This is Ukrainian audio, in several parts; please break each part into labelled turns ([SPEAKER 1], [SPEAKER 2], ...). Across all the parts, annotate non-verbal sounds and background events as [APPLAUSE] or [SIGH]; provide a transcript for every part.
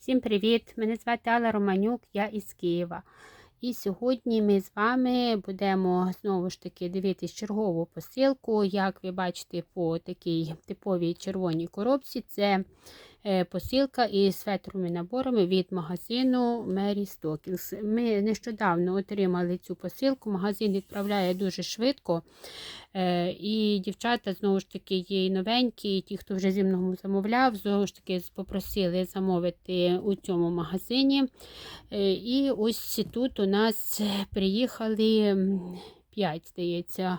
[SPEAKER 1] Всім привіт! Мене звати Алла Романюк, я із Києва. І сьогодні ми з вами будемо знову ж таки дивитись чергову посилку. Як ви бачите, по такій типовій червоній коробці, це посилка із светровими наборами від магазину Mary Stockings. Ми нещодавно отримали цю посилку. Магазин відправляє дуже швидко. Е, І дівчата, знову ж таки, є новенькі, ті, хто вже зі мною замовляв, знову ж таки попросили замовити у цьому магазині. Е, І ось тут у нас приїхали 5, здається,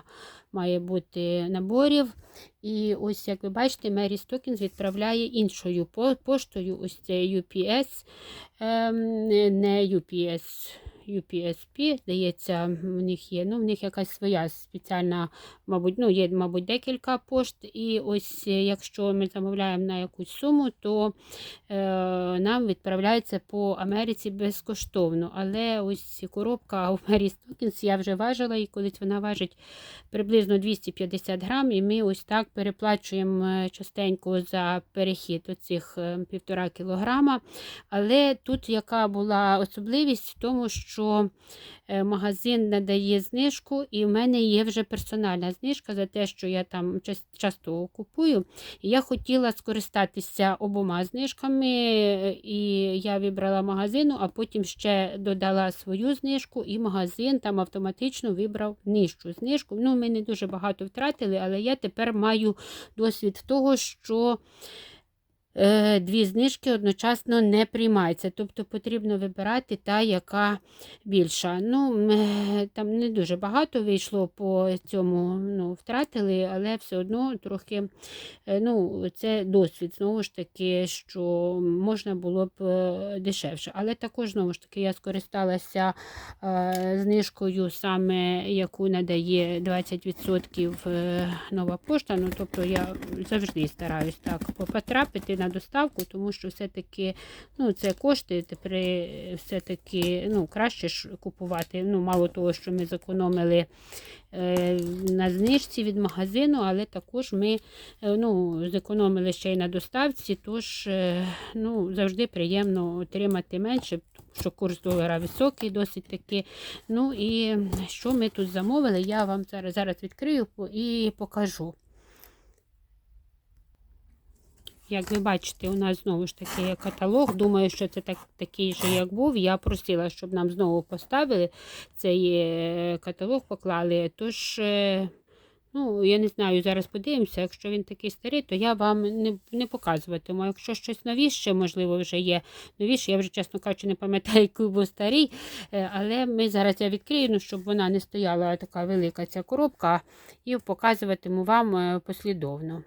[SPEAKER 1] має бути наборів. І ось, як ви бачите, Мері Стокінс відправляє іншою поштою. Ось це UPS, ем, не UPS. UPSP, здається, в них є. Ну, в них якась своя спеціальна, мабуть, ну, є, мабуть, декілька пошт. І ось е, якщо ми замовляємо на якусь суму, то е, нам відправляється по Америці безкоштовно. Але ось коробка у Mary Stockings я вже важила, і колись вона важить приблизно 250 грам, і ми ось так переплачуємо е, частенько за перехід оцих е, півтора кілограма. Але тут яка була особливість в тому, що е, магазин надає знижку, і в мене є вже персональна знижка за те, що я там часто купую. І я хотіла скористатися обома знижками, і я вибрала магазину, а потім ще додала свою знижку, і магазин там автоматично вибрав нижчу знижку. Ну, ми не дуже багато втратили, але я тепер маю досвід того, що дві знижки одночасно не приймаються. Тобто потрібно вибирати та, яка більша. Ну, там не дуже багато вийшло по цьому, ну, втратили, але все одно трохи е, ну, це досвід, знову ж таки, що можна було б е, дешевше. Але також, знову ж таки, я скористалася е, знижкою, саме яку надає 20% е, нова пошта. Ну, тобто я завжди стараюсь так потрапити на доставку, тому що все-таки ну, це кошти, тепер е, все-таки ну, краще купувати. Ну, мало того, що ми зекономили е, на знижці від магазину, але також ми е, ну, зекономили ще й на доставці, тож е, ну, завжди приємно отримати менше, що курс долара високий, досить таки. Ну і що ми тут замовили, я вам зараз, зараз відкрию і покажу. Як ви бачите, у нас знову ж таки є каталог. Думаю, що це так, такий же, як був. Я просила, щоб нам знову поставили цей е, каталог, поклали. Тож, е, ну, я не знаю, зараз подивимося. Якщо він такий старий, то я вам не, не показуватиму. Якщо щось новіше, можливо, вже є новіше, я вже, чесно кажучи, не пам'ятаю, який був старий. Е, Але ми зараз я відкрию, ну, щоб вона не стояла така велика ця коробка, і показуватиму вам послідовно.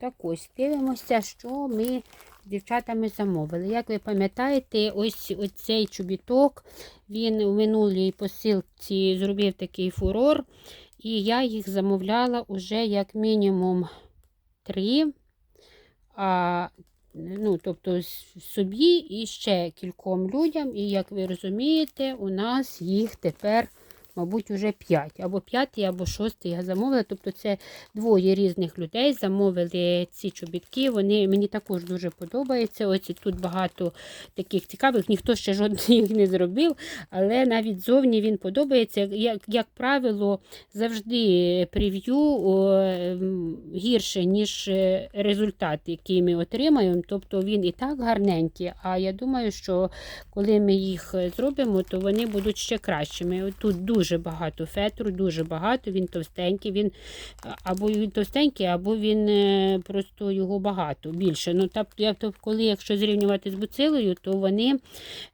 [SPEAKER 1] Так ось дивимося, що ми з дівчатами замовили. Як ви пам'ятаєте, ось цей чобіток, він у минулій посилці зробив такий фурор, і я їх замовляла уже як мінімум три. А, ну, тобто собі і ще кільком людям. І як ви розумієте, у нас їх тепер, мабуть, уже 5. Або п'ятий, або шостий я замовила. Тобто це двоє різних людей замовили ці чобітки. Вони мені також дуже подобаються. Ось тут багато таких цікавих, ніхто ще жодних не зробив, але навіть зовні він подобається. Як, як правило, завжди прев'ю гірше, ніж е, результат, який ми отримаємо. Тобто він і так гарненький. А я думаю, що коли ми їх зробимо, то вони будуть ще кращими. Тут дуже багато фетру, дуже багато, він товстенький, він або він товстенький, або він е, просто його багато, більше. Ну, так, я, то, коли якщо зрівнювати з буцилою, то вони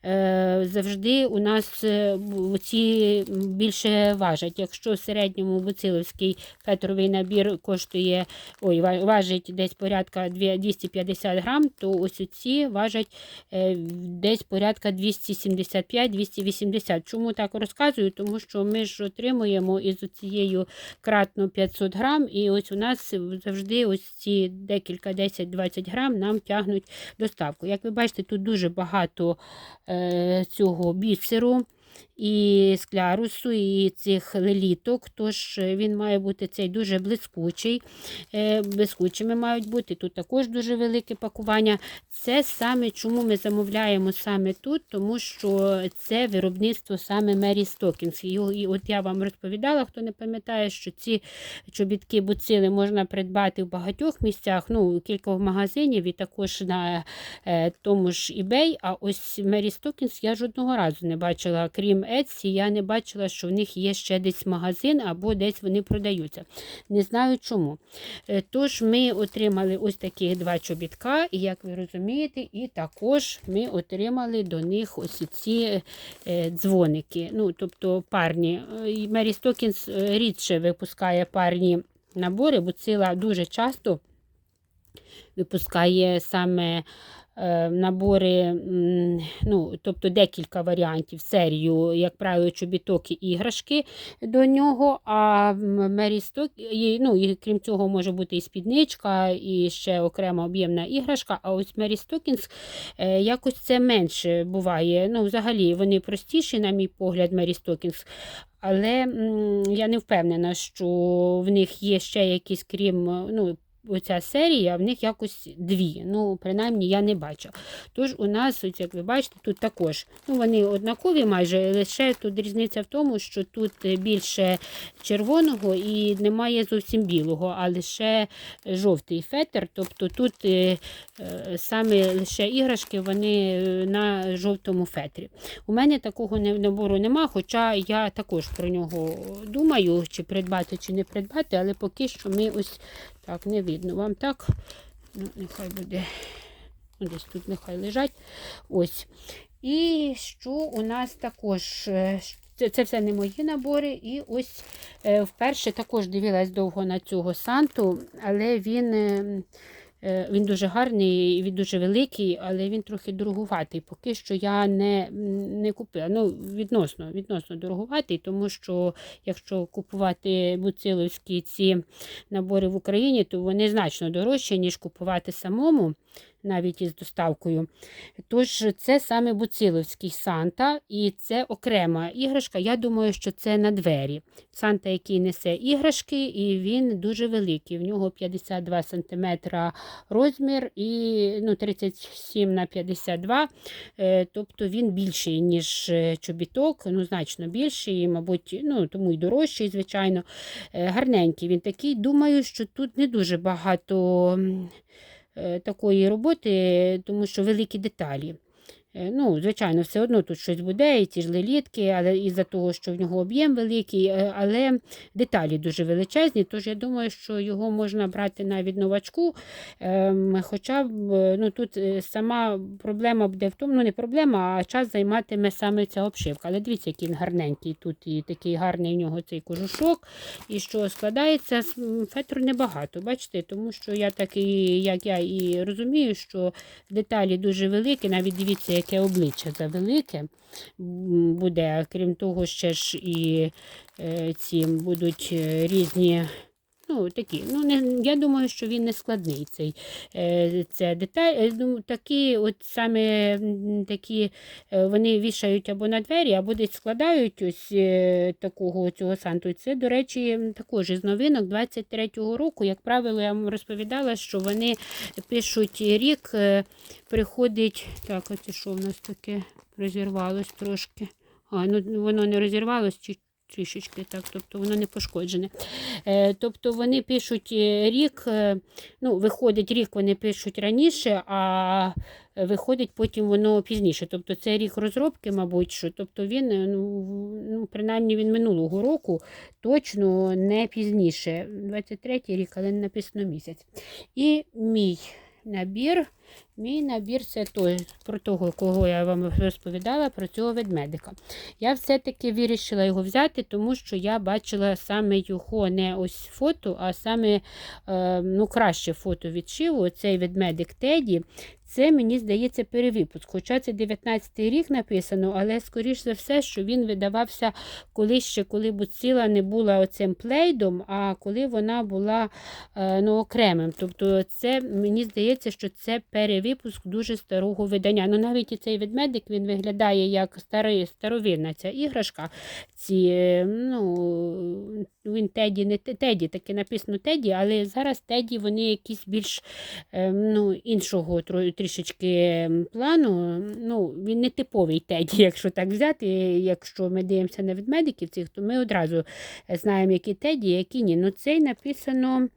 [SPEAKER 1] е, завжди у нас е, ці більше важать. Якщо в середньому буциловський фетровий набір коштує, ой, важить десь порядка 250 грам, то ось ці важать е, десь порядка 275-280. Чому так розказую? Тому що ми ж отримуємо із цією кратно 500 грам, і ось у нас завжди ось ці декілька 10-20 грам нам тягнуть доставку. Як ви бачите, тут дуже багато е, цього бісеру. І склярусу, і цих леліток. Тож він має бути цей дуже блискучий. Е, Блискучими мають бути. Тут також дуже велике пакування. Це саме чому ми замовляємо саме тут, тому що це виробництво саме Мері Стокінс. І от я вам розповідала, хто не пам'ятає, що ці чобітки буцили можна придбати в багатьох місцях, ну, кілька магазинів і також на е, тому ж eBay. А ось Мері Стокінс я жодного разу не бачила, крім Etsy, я не бачила, що в них є ще десь магазин або десь вони продаються. Не знаю чому. Е, Тож ми отримали ось таких два чобітка, і як ви розумієте, і також ми отримали до них ось ці е, дзвоники. Ну, тобто парні. Мері Стокінс е, рідше випускає парні набори, бо ціла дуже часто випускає саме набори, ну, тобто декілька варіантів серію, як правило, чобіток і іграшки до нього. А Мері Сток, і, ну, і крім цього, може бути і спідничка, і ще окрема об'ємна іграшка. А ось Мері Стокінс е, якось це менше буває. Ну, взагалі, вони простіші, на мій погляд, Мері Стокінс. Але я не впевнена, що в них є ще якісь, крім ну, оця серія, в них якось дві. Ну, принаймні, я не бачу. Тож у нас, ось, як ви бачите, тут також ну, вони однакові майже, лише тут різниця в тому, що тут більше червоного і немає зовсім білого, а лише жовтий фетр. Тобто тут е, е, саме лише іграшки вони е, на жовтому фетрі. У мене такого набору нема, хоча я також про нього думаю, чи придбати, чи не придбати, але поки що ми ось так не видно. Вам так? Ну, нехай буде. Ну, Десь тут нехай лежать. Ось. І що у нас також? е, Це, це все не мої набори. І ось е, вперше також дивилась довго на цього Санту, але він. Е, Він дуже гарний, він дуже великий, але він трохи дорогуватий. Поки що я не, не купила. Ну, відносно, відносно дорогуватий, тому що якщо купувати буциловські ці набори в Україні, то вони значно дорожчі, ніж купувати самому, навіть із доставкою. Тож це саме буциловський Санта, і це окрема іграшка. Я думаю, що це на двері. Санта, який несе іграшки, і він дуже великий. В нього 52 см розмір і ну, 37 на 52 Е, Тобто він більший, ніж е, чобіток, ну, значно більший, і, мабуть, ну, тому і дорожчий, звичайно. Е, Гарненький він такий. Думаю, що тут не дуже багато такої роботи, тому що великі деталі. Е, Ну, звичайно, все одно тут щось буде, і ті ж лелітки, але із-за того, що в нього об'єм великий, е, але деталі дуже величезні, тож я думаю, що його можна брати навіть новачку. Ем, Хоча б, е, ну, тут сама проблема буде в тому, ну не проблема, а час займатиме саме ця обшивка. Але дивіться, який він гарненький. Тут і такий гарний в нього цей кожушок, і що складається фетру небагато. Бачите, тому що я так як я і розумію, що деталі дуже великі, навіть дивіться, яке обличчя завелике буде. Крім того, ще ж і е, ці будуть е, різні. Ну, такі. Ну, не, я думаю, що він не складний цей е, це деталь. Е, ну, такі, от саме такі, е, вони вішають або на двері, або десь складають ось такого цього санту. Це, до речі, також із новинок 23-го року. Як правило, я вам розповідала, що вони пишуть рік, приходить. Так, оце що в нас таке розірвалось трошки. А, ну воно не розірвалось чи трішечки, так, тобто воно не пошкоджене. Е, тобто вони пишуть е, рік, е, ну, виходить рік, вони пишуть раніше, а виходить потім воно пізніше. Тобто це рік розробки, мабуть, що. Тобто він, ну, ну, принаймні він минулого року, точно не пізніше. 23 рік, але написано місяць. І мій набір. Мій набір це той, про того, кого я вам розповідала, про цього ведмедика. Я все-таки вирішила його взяти, тому що я бачила саме його не ось фото, а саме е, ну, краще фото відшиву. Оцей ведмедик Теді. Це, мені здається, перевипуск. Хоча це 19-й рік написано, але, скоріш за все, що він видавався коли ще, коли буціла не була оцим плейдом, а коли вона була е, ну, окремим. Тобто, це, мені здається, що це перевипуск дуже старого видання. Ну, навіть і цей ведмедик він виглядає як старий, старовинна ця іграшка. Ці, е, ну, він Теді, не Теді, таке написано Теді, але зараз Теді вони якісь більш е, ну, іншого трішечки плану. Ну, він не типовий Теді, [LAUGHS] якщо так взяти. Якщо ми дивимося на ведмедиків цих, то ми одразу е, знаємо, які Теді, які ні. Ну, цей написано.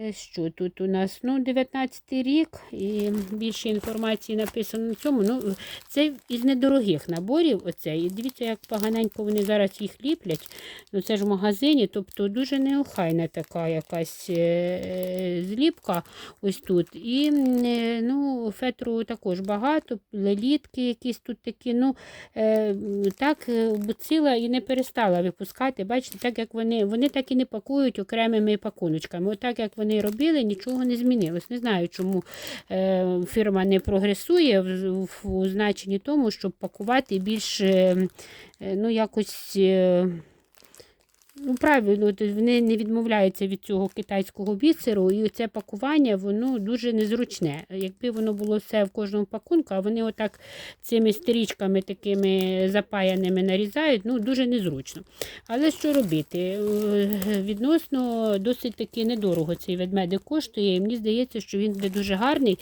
[SPEAKER 1] Е, Що тут у нас? Ну, 19 рік і більше інформації написано на цьому. Ну, це із недорогих наборів. Оцей. І дивіться, як поганенько вони зараз їх ліплять. Ну, це ж в магазині, тобто дуже неохайна така якась е, зліпка ось тут. І е, ну, фетру також багато, лелітки якісь тут такі. ну, Так буцила і не перестала випускати. Бачите, так як вони, вони так і не пакують окремими пакуночками. Отак, як вони робили, нічого не змінилось. Не знаю, чому е, фірма не прогресує в, значенні тому, щоб пакувати більш е, е, ну, якось. Ну, правильно, вони не відмовляються від цього китайського бісеру, і це пакування воно дуже незручне. Якби воно було все в кожному пакунку, а вони отак цими стрічками такими запаяними нарізають, ну дуже незручно. Але що робити? Е, Відносно досить таки недорого цей ведмедик коштує. І мені здається, що він буде дуже гарний.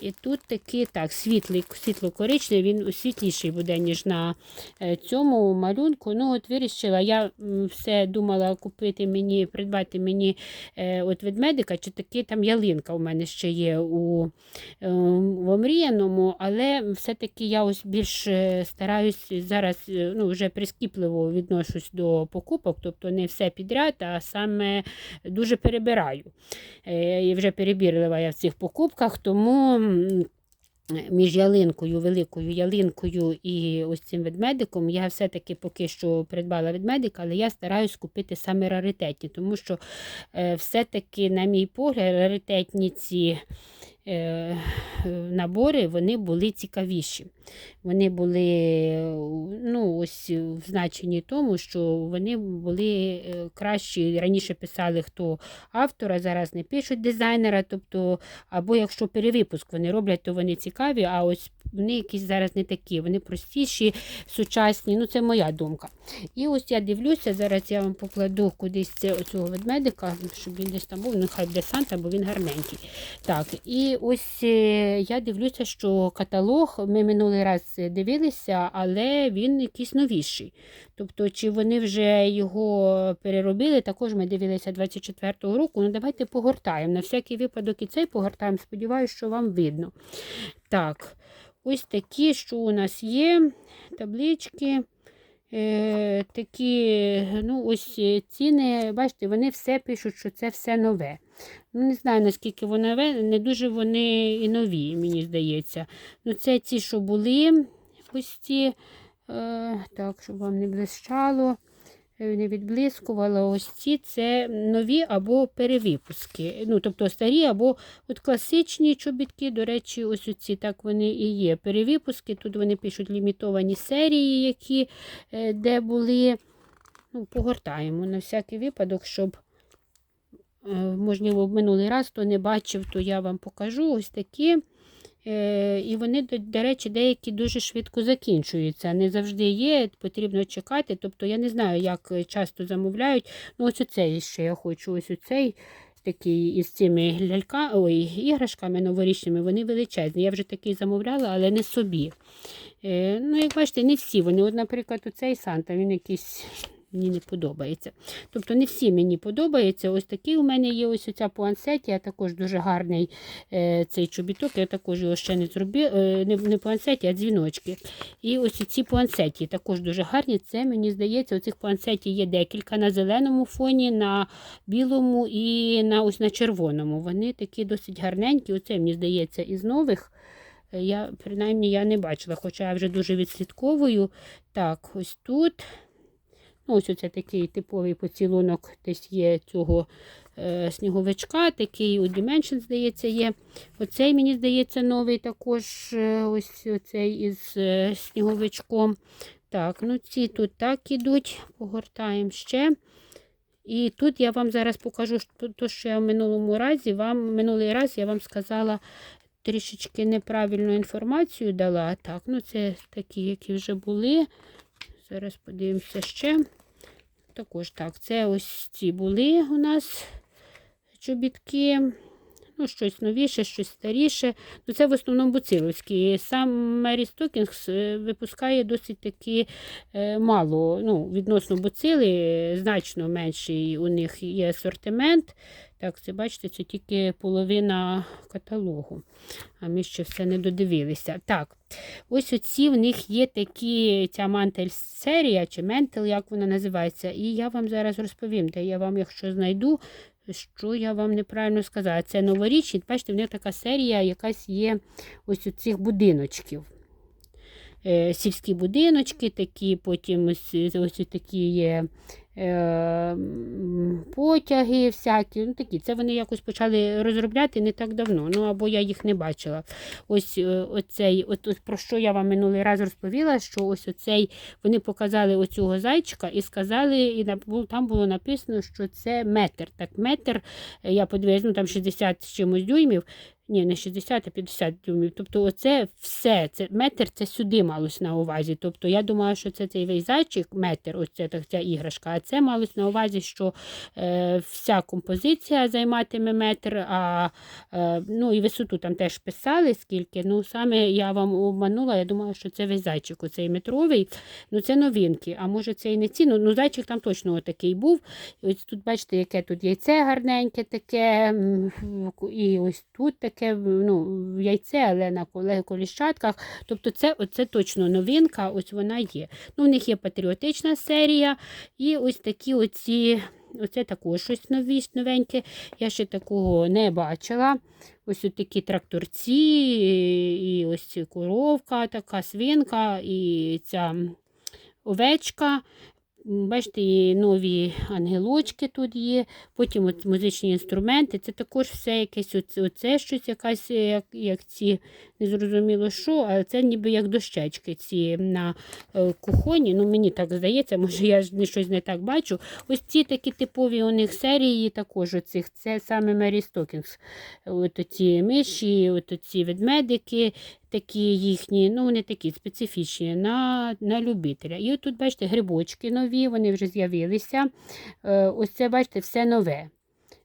[SPEAKER 1] І тут такий так, світлий, світло-коричневий, він світліший буде, ніж на е, цьому малюнку. Ну, от вирішила, я все думала купити мені, придбати мені е, от ведмедика, чи таки там ялинка у мене ще є у е, в омріяному, але все-таки я ось більш е, стараюсь зараз ну, вже прискіпливо відношусь до покупок, тобто не все підряд, а саме дуже перебираю. І вже перебірлива я в цих покупках, тому. Між ялинкою, великою ялинкою і ось цим ведмедиком. Я все-таки поки що придбала ведмедика, але я стараюсь купити саме раритетні, тому що е, все-таки, на мій погляд, раритетні ці набори вони були цікавіші. Вони були ну, ось в значенні тому, що вони були е, кращі. Раніше писали, хто автора, зараз не пишуть дизайнера. тобто або якщо перевипуск вони роблять, то вони цікаві, а ось вони якісь зараз не такі, вони простіші, сучасні. Ну, це моя думка. І ось я дивлюся, зараз я вам покладу кудись цього ведмедика, щоб він десь там був, нехай буде Санта, бо він гарненький. Так, і ось е, я дивлюся, що каталог ми минулий раз дивилися, але він якийсь новіший. Тобто, чи вони вже його переробили, також ми дивилися 24-го року. Ну, давайте погортаємо. На всякий випадок і цей погортаємо. Сподіваюся, що вам видно. Так, ось такі, що у нас є, таблички. Е, такі, ну, ось е, ціни, бачите, вони все пишуть, що це все нове. Ну, не знаю, наскільки нове, не дуже вони і нові, мені здається. Ну, це ці, що були, ці, е, так, щоб вам не блищало, е, не відблискувало. Ось ці це нові або перевипуски. Ну, тобто старі або от класичні чобітки, до речі, ось оці так вони і є. Перевипуски. Тут вони пишуть лімітовані серії, які е, де були. Ну, погортаємо на всякий випадок, щоб, можливо, в минулий раз хто не бачив, то я вам покажу ось такі. Е, І вони, до, речі, деякі дуже швидко закінчуються. Не завжди є, потрібно чекати. Тобто я не знаю, як часто замовляють. Ну, ось оцей ще я хочу, ось оцей. Такий із цими лялька, ой, іграшками новорічними, вони величезні. Я вже такий замовляла, але не собі. Е, ну, як бачите, не всі вони. От, наприклад, оцей Санта, він якийсь мені не подобається. Тобто не всі мені подобаються. Ось такий у мене є ось оця пуансетія, також дуже гарний е, цей чобіток. Я також його ще не зробив, е, не, не пуансеті, а дзвіночки. І ось ці пуансеті також дуже гарні. Це, мені здається, оцих пуансетій є декілька на зеленому фоні, на білому і на ось на червоному. Вони такі досить гарненькі. Оце, мені здається, із нових. Е, Я, принаймні, я не бачила, хоча я вже дуже відслідковую. Так, ось тут. Ну, ось оце такий типовий поцілунок десь є цього е, сніговичка, такий у Dimension, здається, є. Оцей, мені здається, новий також е, ось оцей із е, сніговичком. Так, ну ці тут так ідуть, погортаємо ще. І тут я вам зараз покажу що- що я в минулому разі вам, минулий раз я вам сказала трішечки неправильну інформацію дала. Так, ну це такі, які вже були. Зараз подивимося ще. Також так, це ось ці були у нас чобітки. Ну, щось новіше, щось старіше. Ну, це в основному буциловські. Сам Мері Стокінгс е, випускає досить таки е, мало. Ну, відносно буцили, значно менший у них є асортимент. Так, це бачите, це тільки половина каталогу. А ми ще все не додивилися. Так, ось оці в них є такі, ця мантель серія чи ментел, як вона називається. І я вам зараз розповім, де я вам, якщо знайду, що я вам неправильно сказала. Це новорічні, бачите, в них така серія якась є ось у цих будиночків. Е, сільські будиночки, такі, потім ось, ось такі є потяги всякі. Ну, такі. Це вони якось почали розробляти не так давно, ну або я їх не бачила. Ось е, оцей, от, от про що я вам минулий раз розповіла, що ось оцей вони показали оцього зайчика і сказали, і там було написано, що це метр. Так, метр, е, я подивилась, ну там 60 з чимось дюймів. Ні, не 60, а 50 дюймів. Тобто, оце все, це метр це сюди малось на увазі. Тобто я думала, що це цей весь зайчик, метр, оце так, ця іграшка, а це малось на увазі, що е, вся композиція займатиме метр, а е, ну, і висоту там теж писали, скільки. Ну, саме я вам обманула, я думала, що це весь зайчик, оцей метровий. Ну, це новинки. А може це і не ці. Ну, ну зайчик там точно отакий був. І ось тут, бачите, яке тут яйце гарненьке таке. І ось тут таке ну, яйце, але на коліщатках. Тобто це, оце точно новинка, ось вона є. Ну, в них є патріотична серія. І ось такі оці. Оце також щось нові, новеньке. Я ще такого не бачила. Ось такі тракторці, і ось коровка, така свинка, і ця овечка. Бачите, і нові ангелочки тут є, потім от музичні інструменти. Це також все якесь оце, оце щось, якась, як, як ці, незрозуміло що, але це ніби як дощечки ці на е, кухоні. Ну, мені так здається, може я ж не щось не так бачу. Ось ці такі типові у них серії також оцих. Це саме Мері Стокінгс. От оці миші, от оці ведмедики, такі їхні, ну вони такі специфічні на, на любителя. І тут, бачите, грибочки нові, вони вже з'явилися. Е, ось це, бачите, все нове.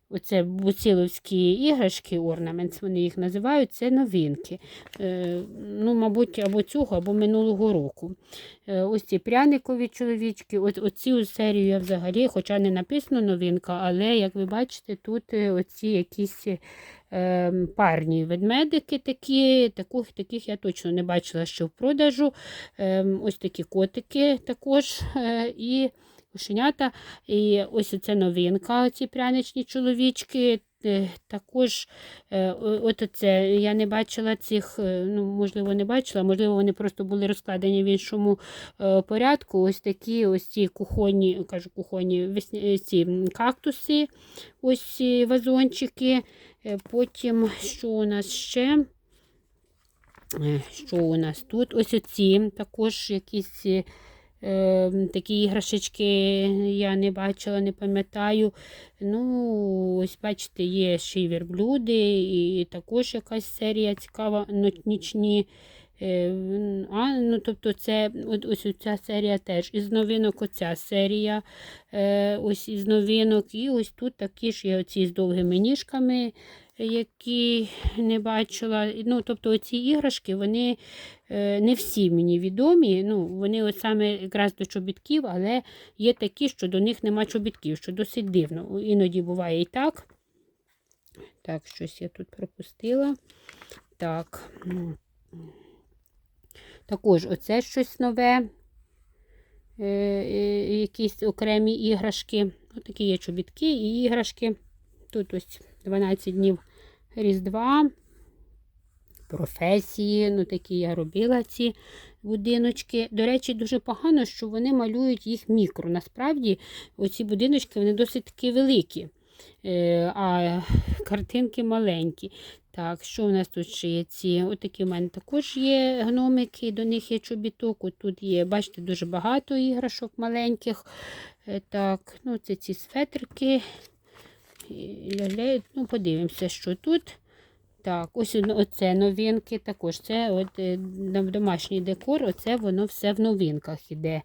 [SPEAKER 1] Оце буціловські іграшки, орнаментс, вони їх називають, це новинки. Е, ну, мабуть, або цього, або минулого року. Е, ось ці пряникові чоловічки. Оці серію я взагалі, хоча не написано новинка, але, як ви бачите, тут оці якісь парні ведмедики такі, таких, таких я точно не бачила що в продажу. Е, ось такі котики також. Е, і кошенята. І ось оця новинка, ці пряничні чоловічки. Е, Також е, от оце, я не бачила цих, е, ну, можливо, не бачила, можливо, вони просто були розкладені в іншому порядку. Ось такі ось ці кухонні, кажу, кухонні ці кактуси, ось ці вазончики. Потім, що у нас ще? Що у нас тут? Ось оці також якісь такі іграшечки я не бачила, не пам'ятаю. Ну, ось бачите, є ще й верблюди, і також якась серія цікава, нічні. Е, А, ну, тобто це ось ця серія теж. Із новинок оця серія, е, ось із новинок. І ось тут такі ж є оці з довгими ніжками, які не бачила. Ну, тобто оці іграшки, вони е, не всі мені відомі. Ну, вони от саме якраз до чобітків, але є такі, що до них нема чобітків, що досить дивно. Іноді буває і так. Так, щось я тут пропустила. Так. Також оце щось нове. Е, е, якісь окремі іграшки. Ось такі є чобітки і іграшки. Тут ось 12 днів Різдва. професії. Ну, такі я робила ці будиночки. До речі, дуже погано, що вони малюють їх мікро. Насправді, оці будиночки вони досить таки великі, е, а картинки маленькі. Так, що у нас тут ще є ці? Отакі в мене також є гномики, до них є чобіток. Тут є, бачите, дуже багато іграшок маленьких. Е, Так, ну це ці светрики. І ля-ля, Ну, подивимося, що тут. Так, ось оце новинки. Також це от, е, домашній декор, оце воно все в новинках іде.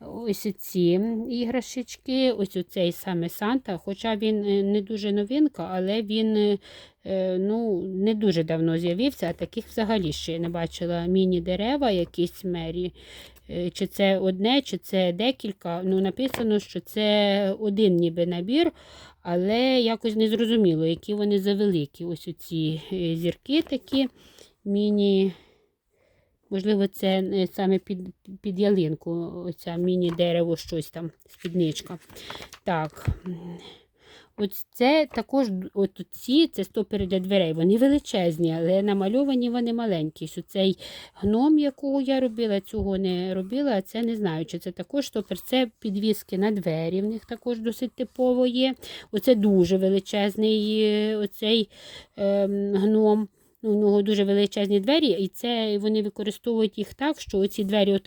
[SPEAKER 1] Ось ці іграшечки, ось оцей саме Санта, хоча він е, не дуже новинка, але він е, ну, не дуже давно з'явився, а таких взагалі ще не бачила. Міні-дерева якісь мері. Чи це одне, чи це декілька. Ну, написано, що це один ніби набір, але якось не зрозуміло, які вони завеликі. Ось оці е, зірки такі міні. Можливо, це е, саме під, під ялинку, оця міні-дерево, щось там, спідничка. Так. Ось це також от ці, це стопери для дверей. Вони величезні, але намальовані вони маленькі. Що цей гном, якого я робила, цього не робила, а це не знаю, чи це також стопер. Це підвіски на двері, в них також досить типово є. Оце дуже величезний е, оцей ем, гном. Ну, У нього дуже величезні двері, і це вони використовують їх так, що оці двері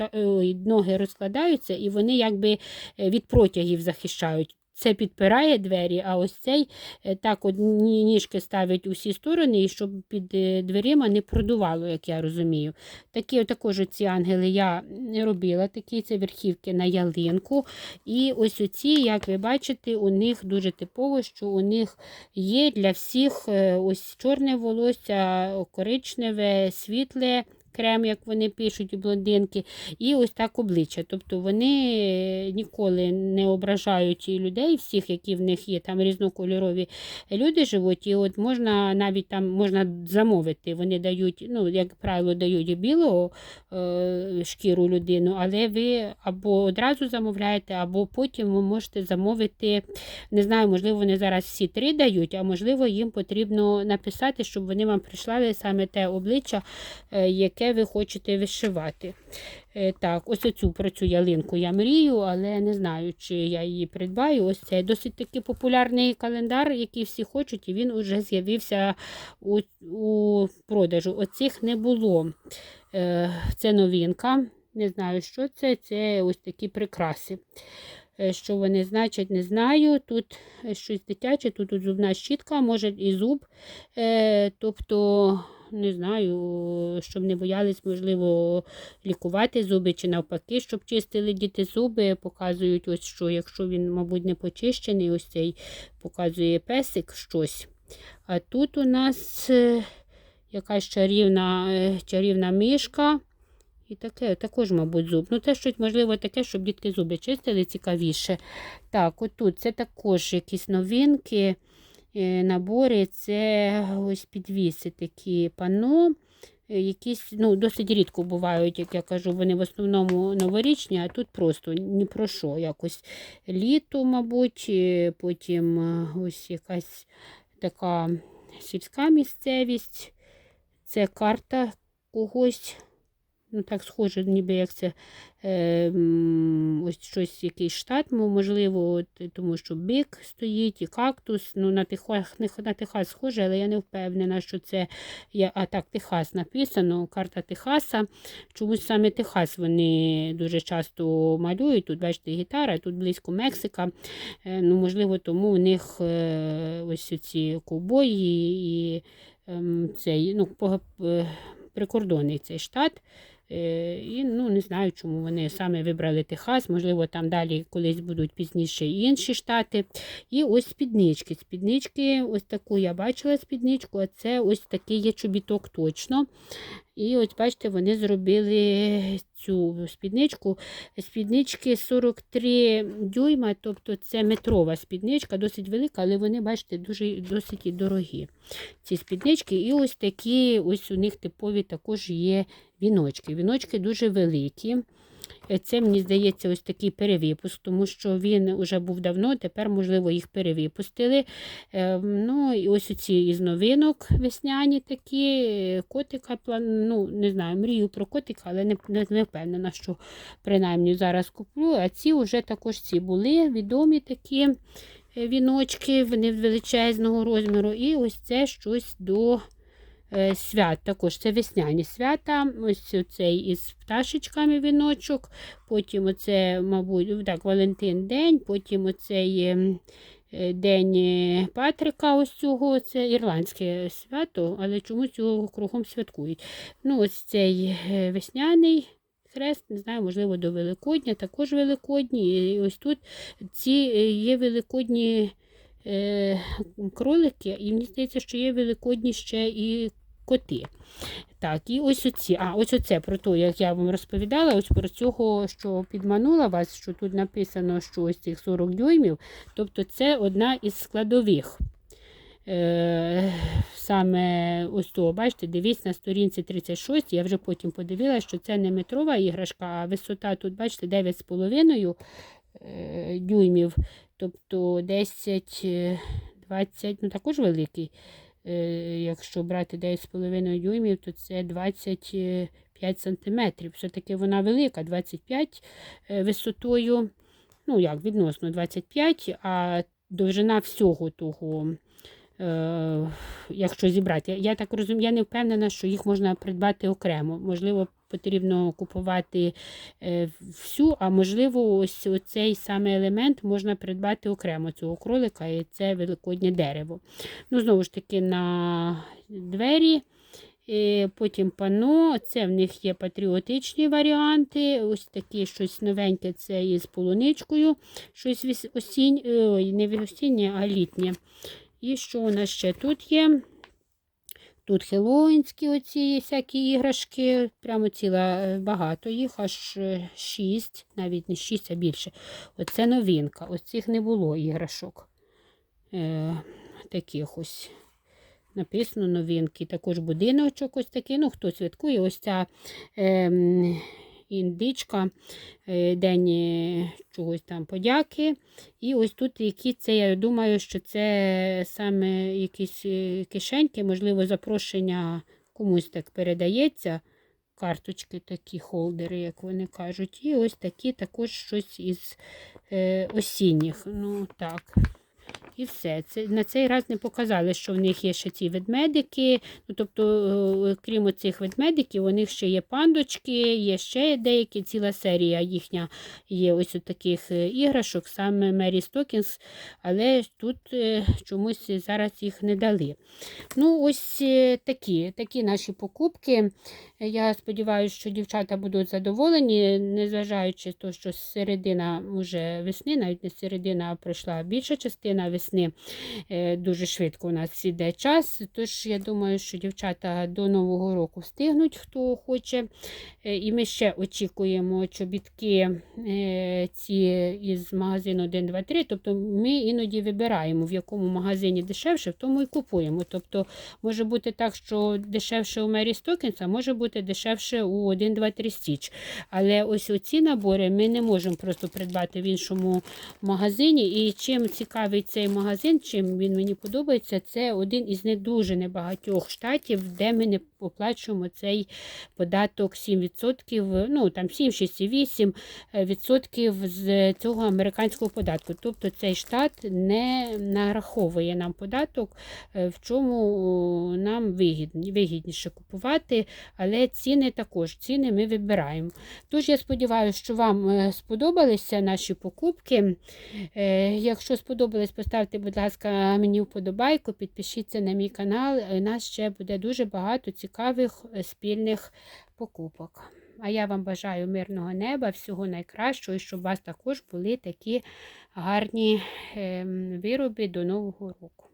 [SPEAKER 1] ноги розкладаються, і вони якби е, від протягів захищають. Це підпирає двері, а ось цей е, так одні ніжки ставить усі сторони, і щоб під е, дверима не продувало, як я розумію. Такі також ці ангели я робила, такі це верхівки на ялинку. І ось оці, як ви бачите, у них дуже типово, що у них є для всіх е, ось чорне волосся, коричневе, світле. Крем, як вони пишуть, у блондинки, і ось так обличчя. Тобто вони е, ніколи не ображають людей, всіх, які в них є, там різнокольорові люди живуть, і от можна навіть там можна замовити. Вони дають, ну, як правило, дають білого е, шкіру людину, але ви або одразу замовляєте, або потім ви можете замовити. Не знаю, можливо, вони зараз всі три дають, а можливо, їм потрібно написати, щоб вони вам прислали саме те обличчя, е, яке ви хочете вишивати. Е, Так, ось оцю про цю ялинку я мрію, але не знаю, чи я її придбаю. Ось це досить таки популярний календар, який всі хочуть, і він уже з'явився у, у продажу. Оцих не було. Е, Це новинка. Не знаю, що це. Це ось такі прикраси. Е, Що вони значать, не знаю. Тут щось дитяче, тут, зубна щітка, може і зуб. Тобто, не знаю, щоб не боялись, можливо, лікувати зуби чи навпаки, щоб чистили діти зуби. Показують, ось що, якщо він, мабуть, не почищений, ось цей показує песик щось. А тут у нас е, якась чарівна, е, чарівна мишка. І таке, також, мабуть, зуб. Ну, це щось, можливо, таке, щоб дітки зуби чистили цікавіше. Так, отут це також якісь новинки, набори. Це ось підвіси такі пано. Е, Якісь, ну, досить рідко бувають, як я кажу, вони в основному новорічні, а тут просто ні про що. Якось літо, мабуть, е, потім е, ось якась така сільська місцевість. Це карта когось. Ну, так схоже, ніби як це е, ось щось, якийсь штат, можливо, от, тому що бик стоїть і кактус. Ну, на Техас, на Техас схоже, але я не впевнена, що це. Я, а так, Техас написано, карта Техаса. Чомусь саме Техас вони дуже часто малюють. Тут, бачите, гітара, тут близько Мексика. Е, ну, можливо, тому у них е, ось ці ковбої і ем, цей, ну, е, прикордонний цей штат. Е, І ну, не знаю, чому вони саме вибрали Техас. Можливо, там далі колись будуть пізніше інші штати. І ось спіднички. Спіднички, ось таку я бачила спідничку, а це ось такий є чобіток точно. І ось бачите, вони зробили цю спідничку. Спіднички 43 дюйма, тобто це метрова спідничка, досить велика, але вони, бачите, дуже досить дорогі. Ці спіднички. І ось такі, ось у них типові також є віночки. Віночки дуже великі. Е, Це, мені здається, ось такий перевипуск, тому що він вже був давно, тепер, можливо, їх перевипустили. Е, Ну, і ось оці із новинок весняні такі. е, Котика, ну, не знаю, мрію про котика, але не, не, не впевнена, що принаймні зараз куплю. А ці вже також ці були відомі такі віночки, вони величезного розміру. І ось це щось до свят. Також це весняні свята. Ось цей із пташечками віночок. Потім оце, мабуть, так, Валентин день, потім оцей. ем, е, День е, Патрика, ось цього, це ірландське свято, але чомусь його кругом святкують. Ну, ось цей е, весняний хрест, не знаю, можливо, до Великодня, також Великодні. І ось тут ці е, є великодні е, кролики, і мені здається, що є великодні ще і коти. Так, і ось оці. А, ось оце про те, як я вам розповідала, ось про цього, що підманула вас, що тут написано, що ось цих 40 дюймів, тобто це одна із складових. Е, саме ось того, бачите, дивіться на сторінці 36, я вже потім подивилася, що це не метрова іграшка, а висота тут, бачите, 9,5 е, дюймів, тобто 10, е, 20, ну також великий. Е, Якщо брати 9,5 дюймів, то це 25 сантиметрів. Все-таки вона велика, 25 е, висотою, ну як, відносно 25, а довжина всього того. Е, якщо зібрати. Я, так розумію, я не впевнена, що їх можна придбати окремо. Можливо, потрібно купувати е, всю, а можливо, ось цей саме елемент можна придбати окремо цього кролика, і це великоднє дерево. Ну, знову ж таки, на двері. І потім пано, це в них є патріотичні варіанти. Ось такі щось новеньке, це із полуничкою, щось осінь, ой, не осіннє, а літнє. І що у нас ще тут є? Тут хелоїнські оці всякі іграшки, прямо ціла е, багато їх, аж е, шість, навіть не шість, а більше. Оце новинка. Ось цих не було іграшок. Е, таких ось. Написано новинки. Також будиночок ось такий. Ну, хто святкує, ось ця ем, індичка, е, день е, чогось там подяки. І ось тут які це, я думаю, що це саме якісь е, кишеньки, можливо, запрошення комусь так передається. Карточки такі, холдери, як вони кажуть. І ось такі також щось із осінніх. Ну, так. І все. Це, на цей раз не показали, що в них є ще ці ведмедики. Ну, тобто, е, крім цих ведмедиків, у них ще є пандочки, є ще деякі, ціла серія їхня є ось таких е, іграшок, саме Мері Стокінс, але тут е, чомусь зараз їх не дали. Ну, ось е, такі, такі наші покупки. Я сподіваюся, що дівчата будуть задоволені, незважаючи на те, що середина вже весни, навіть не середина, а пройшла більша частина весни. Е, Дуже швидко у нас іде час. Тож я думаю, що дівчата до Нового року встигнуть, хто хоче. Е, І ми ще очікуємо чобітки е, ці із магазину 1, 2, 3. Тобто ми іноді вибираємо, в якому магазині дешевше, в тому і купуємо. Тобто може бути так, що дешевше у Мері Стокінс, а може бути дешевше у 1, 2, 3 стіч. Але ось оці набори ми не можемо просто придбати в іншому магазині. І чим цікавий цей магазин, чим він мені подобається, це один із не дуже небагатьох штатів, де ми не оплачуємо цей податок 7%, ну там 7, 6, 8 відсотків з цього американського податку. Тобто цей штат не нараховує нам податок, е, в чому нам вигідні- вигідніше купувати, але ціни також ціни ми вибираємо. Тож я сподіваюся, що вам е, сподобалися наші покупки. Е, Якщо сподобались, поставте, будь ласка, мені вподобайку, підпишіться на мій канал. Нас ще буде дуже багато цікавих е, спільних покупок. А я вам бажаю мирного неба, всього найкращого, і щоб у вас також були такі гарні ем, вироби до Нового року.